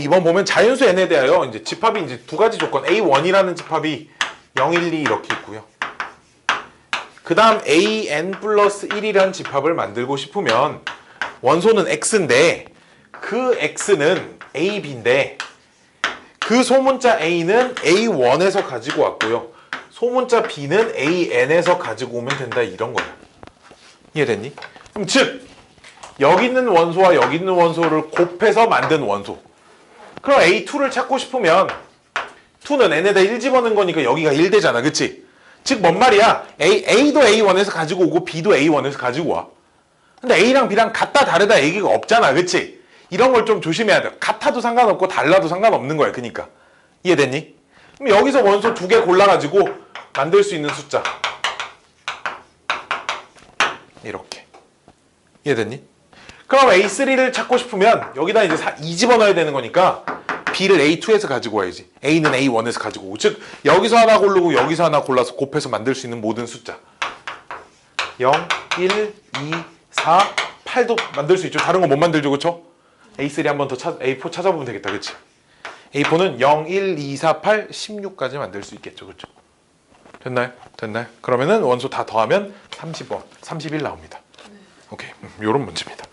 2번 보면 자연수 n에 대하여 이제 집합이 이제 두 가지 조건 A1이라는 집합이 0, 1, 2 이렇게 있고요. 그 다음 AN 플러스 1이라는 집합을 만들고 싶으면 원소는 X인데 그 X는 A, B인데 그 소문자 A는 A1에서 가지고 왔고요. 소문자 B는 AN에서 가지고 오면 된다 이런 거예요. 이해됐니? 그럼 즉 여기 있는 원소와 여기 있는 원소를 곱해서 만든 원소. 그럼 A2를 찾고 싶으면 2는 n에다 1 집어넣은 거니까 여기가 1 되잖아. 그치? 즉 뭔 말이야? A, A도 A1에서 가지고 오고 B도 A1에서 가지고 와. 근데 A랑 B랑 같다 다르다 얘기가 없잖아. 그치? 이런 걸 좀 조심해야 돼. 같아도 상관없고 달라도 상관없는 거야. 그니까. 이해됐니? 그럼 여기서 원소 두 개 골라가지고 만들 수 있는 숫자. 이렇게. 이해됐니? 그럼 A3를 찾고 싶으면 여기다 이제 2 집어넣어야 되는 거니까 B를 A2에서 가지고 와야지. A는 A1에서 가지고 오고. 즉 여기서 하나 고르고 여기서 하나 골라서 곱해서 만들 수 있는 모든 숫자. 0, 1, 2, 4, 8도 만들 수 있죠. 다른 거 못 만들죠. 그쵸? A3 한 번 더 찾, A4 찾아보면 되겠다. 그치? A4는 0, 1, 2, 4, 8, 16까지 만들 수 있겠죠. 그쵸? 됐나요? 됐나요? 그러면은 원소 다 더하면 30원, 31 나옵니다. 오케이. 음, 요런 문제입니다.